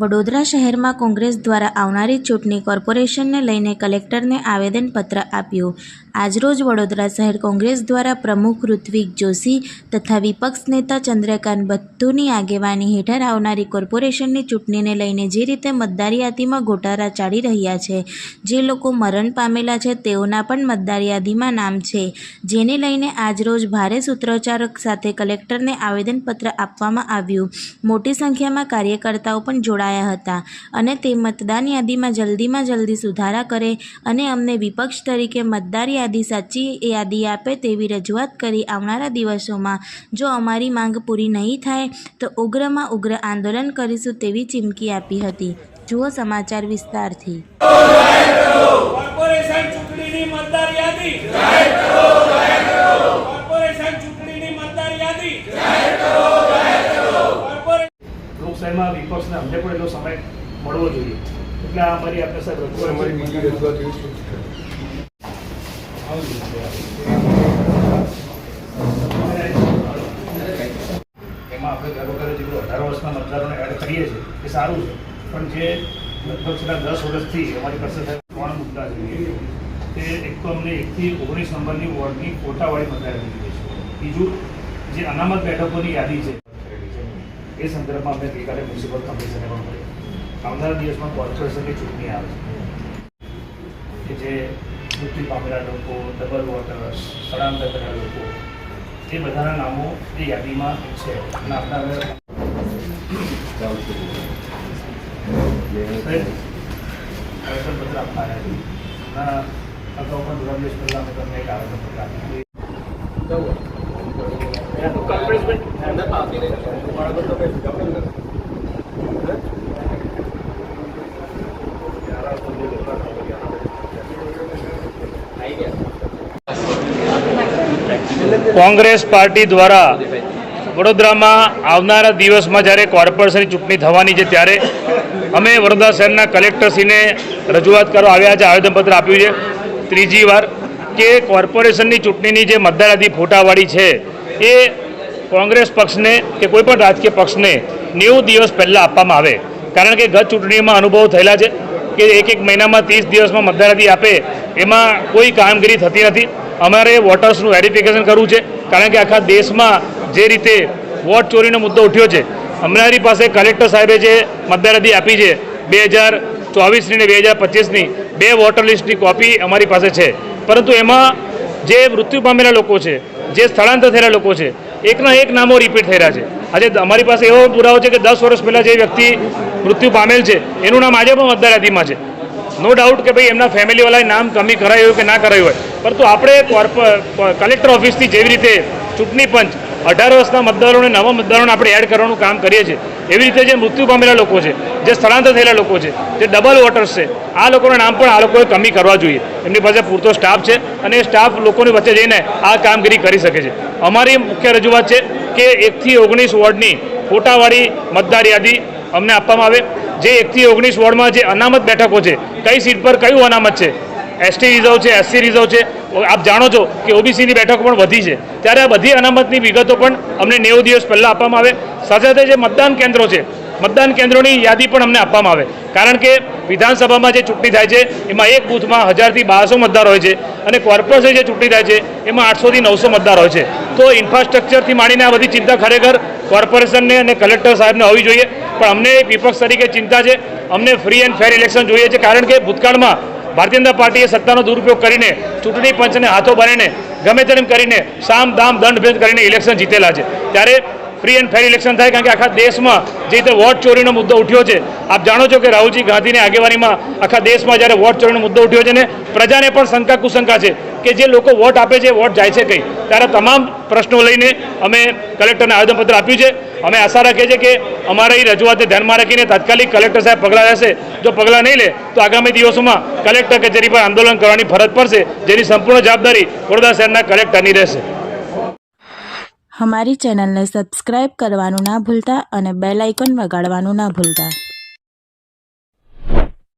વડોદરા શહેરમાં કોંગ્રેસ દ્વારા આવનારી ચૂંટણી કોર્પોરેશનને લઈને કલેક્ટરને આવેદનપત્ર આપ્યું. આજરોજ વડોદરા શહેર કોંગ્રેસ દ્વારા પ્રમુખ ઋત્વિક જોશી તથા વિપક્ષ નેતા ચંદ્રકાંત ભથ્થુની આગેવાની હેઠળ આવનારી કોર્પોરેશનની ચૂંટણીને લઈને જે રીતે મતદાર યાદીમાં ગોટાળા ચાલી રહ્યા છે, જે લોકો મરણ પામેલા છે તેઓના પણ મતદાર યાદીમાં નામ છે. જેને લઈને આજરોજ ભારે સૂત્રોચ્ચાર સાથે કલેક્ટરને આવેદનપત્ર આપવામાં આવ્યું. મોટી સંખ્યામાં કાર્યકર્તાઓ પણ જોડાયા હતા અને તે મતદાન યાદીમાં જલ્દીમાં જલ્દી સુધારા કરે અને અમને વિપક્ષ તરીકે મતદાર યાદી સાચી યાદી આપે તેવી રજૂઆત કરી આવનારા દિવસોમાં. જો અમારી માંગ પૂરી નહીં થાય તો ઉગ્રમાં ઉગ્ર આંદોલન કરીશું તેવી ચીમકી આપી હતી. જુઓ સમાચાર વિસ્તારથી. લોકશાહીમાં વિપક્ષને અમને પણ એટલો સમય મળવો જોઈએ. એટલે આ મારી આપણે સાહેબ રજૂઆત અમારી છે. બીજી રજૂઆત એવી છે. એમાં આપણે દર જેટલું અઢાર વર્ષના મતદારોને એડ કરીએ છીએ, એ સારું છે. પણ જે લગભગ છેલ્લા દસ વર્ષથી અમારી પાસે ત્રણ મુદ્દા જોઈએ તે એક તો અમને એકથી ઓગણીસ નંબરની વોર્ડની કોટાવાળી મતદાર છે. બીજું, જે અનામત બેઠકોની યાદી છે, એ સંદર્ભમાં અમે ગઈકાલે મ્યુનિસિપલ કમિશને પણ મળ્યા આવનારા દિવસમાં કોર્પોરેશનની ચૂંટણી આવે છે. કે જે મૃત્યુ પામેલા લોકો ડબલ વોટર સ્થળાંતર કરેલા લોકો એ બધાના નામો એ યાદીમાં છે. અને આપણા હવે સાહેબ આવેદનપત્ર આપવા આવ્યા છે. ના અગાઉ પણ થોડા દિવસ પહેલાં અમે તમને એક આવેદનપત્ર આપ્યું કોંગ્રેસ પાર્ટી દ્વારા વડોદરામાં આવનારા દિવસમાં જ્યારે કોર્પોરેશનની ચૂંટણી થવાની છે ત્યારે અમે વડોદરા શહેરના કલેક્ટરશ્રીને રજૂઆત કરવા આવ્યા છે, આવેદનપત્ર આપ્યું છે. ત્રીજી વાર કે કોર્પોરેશનની ચૂંટણીની જે મતદાર ફોટાવાળી છે, એ કોંગ્રેસ પક્ષને કે કોઈપણ રાજકીય પક્ષને નેવું દિવસ પહેલાં આપવામાં આવે. કારણ કે ગત ચૂંટણીમાં અનુભવ થયેલા છે કે એક એક મહિનામાં ત્રીસ દિવસમાં મતદાર આપે, એમાં કોઈ કામગીરી થતી નથી. અમારે વોટર્સનું વેરિફિકેશન કરવું છે, કારણ કે આખા દેશમાં જે રીતે વોટ ચોરીનો મુદ્દો ઉઠ્યો છે, અમારી પાસે કલેક્ટર સાહેબે જે મતદાર આપી છે, બે હજાર ચોવીસની ને બે હજાર પચીસની, બે વોટર લિસ્ટની કોપી અમારી પાસે છે. પરંતુ એમાં જે મૃત્યુ પામેલા લોકો છે, જે સ્થળાંતર થયેલા લોકો છે, એકના એક નામો રિપીટ થઈ રહ્યા છે. આજે અમારી પાસે એવો પુરાવો છે કે દસ વર્ષ પહેલાં જે વ્યક્તિ મૃત્યુ પામેલ છે, એનું નામ આજે પણ મતદાર છે. નો ડાઉટ કે ભાઈ એમના ફેમિલીવાળાએ નામ કમી કરાયું હોય કે ના કરાયું હોય. પરંતુ આપણે કલેક્ટર ઓફિસથી જેવી રીતે ચૂંટણી પંચ અઢાર વર્ષના મતદારોને નવા મતદારોને આપણે એડ કરવાનું કામ કરીએ છીએ, એવી રીતે જે મૃત્યુ પામેલા લોકો છે, જે સ્થળાંતર થયેલા લોકો છે, જે ડબલ વોટર્સ છે, આ લોકોના નામ પણ આ લોકોએ કમી કરવા જોઈએ. એમની પાસે પૂરતો સ્ટાફ છે અને એ સ્ટાફ લોકોની વચ્ચે જઈને આ કામગીરી કરી શકે છે. અમારી મુખ્ય રજૂઆત છે કે એકથી ઓગણીસ વોર્ડની ફોટાવાળી મતદાર યાદી અમને આપવામાં આવે. જે એકથી ઓગણીસ વોર્ડમાં જે અનામત બેઠકો છે, કઈ સીટ પર કયું અનામત છે? એસટી રિઝર્વ છે એસસી રિઝર્વ છે. આપ જાણો છો કે ઓબીસીની બેઠકો પણ વધી છે. ત્યારે આ બધી અનામતની વિગતો પણ અમને નેવું દિવસ પહેલાં આપવામાં આવે. સાથે સાથે જે મતદાન કેન્દ્રો છે, મતદાન કેન્દ્રોની યાદી પણ અમને આપવામાં આવે. કારણ કે વિધાનસભામાં જે ચૂંટણી થાય છે, એમાં એક બૂથમાં હજારથી બારસો મતદાર હોય છે અને કોર્પોરેશન જે ચૂંટણી થાય છે, એમાં આઠસોથી નવસો મતદાર હોય છે. તો ઇન્ફ્રાસ્ટ્રક્ચરથી માંડીને આ બધી ચિંતા ખરેખર કોર્પોરેશનને અને કલેક્ટર સાહેબને હોવી જોઈએ. પણ અમને વિપક્ષ તરીકે ચિંતા છે. અમને ફ્રી એન્ડ ફેર ઇલેક્શન જોઈએ છે. કારણ કે ભૂતકાળમાં ભારતીય જનતા પાર્ટીએ સત્તાનો દુરુપયોગ કરીને ચૂંટણી પંચને હાથો બનીને ગમે તેમ કરીને સામ દામ દંડ ભેદ કરીને ઇલેક્શન જીતેલા છે. ત્યારે ફ્રી એન્ડ ફેર ઇલેક્શન થાય કારણ કે આખા દેશમાં જે રીતે વોટ ચોરીનો મુદ્દો ઉઠ્યો છે. આપ જાણો છો કે રાહુલજી ગાંધીની આગેવાનીમાં આખા દેશમાં જ્યારે વોટ ચોરીનો મુદ્દો ઉઠ્યો છે ને પ્રજાને પણ શંકા કુશંકા છે. કે જે લોકો વોટ આપે છે, વોટ જાય છે કઈ. ત્યારે તમામ પ્રશ્નો લઈને અમે કલેક્ટરને આવેદનપત્ર આપ્યું છે. અમે આશા રાખીએ છીએ કે અમારી એ રજૂઆતને ધ્યાનમાં રાખીને તાત્કાલિક કલેક્ટર સાહેબ પગલાં લેશે. જો પગલાં નહીં લે, તો આગામી દિવસોમાં કલેક્ટર કચેરી પર આંદોલન કરવાની ફરજ પડશે. જેની સંપૂર્ણ જવાબદારી વડોદરા શહેરના કલેક્ટરની રહેશે. અમારી ચેનલને સબસ્ક્રાઈબ કરવાનું ના ભૂલતા અને બેલ આઇકન વગાડવાનું ના ભૂલતા.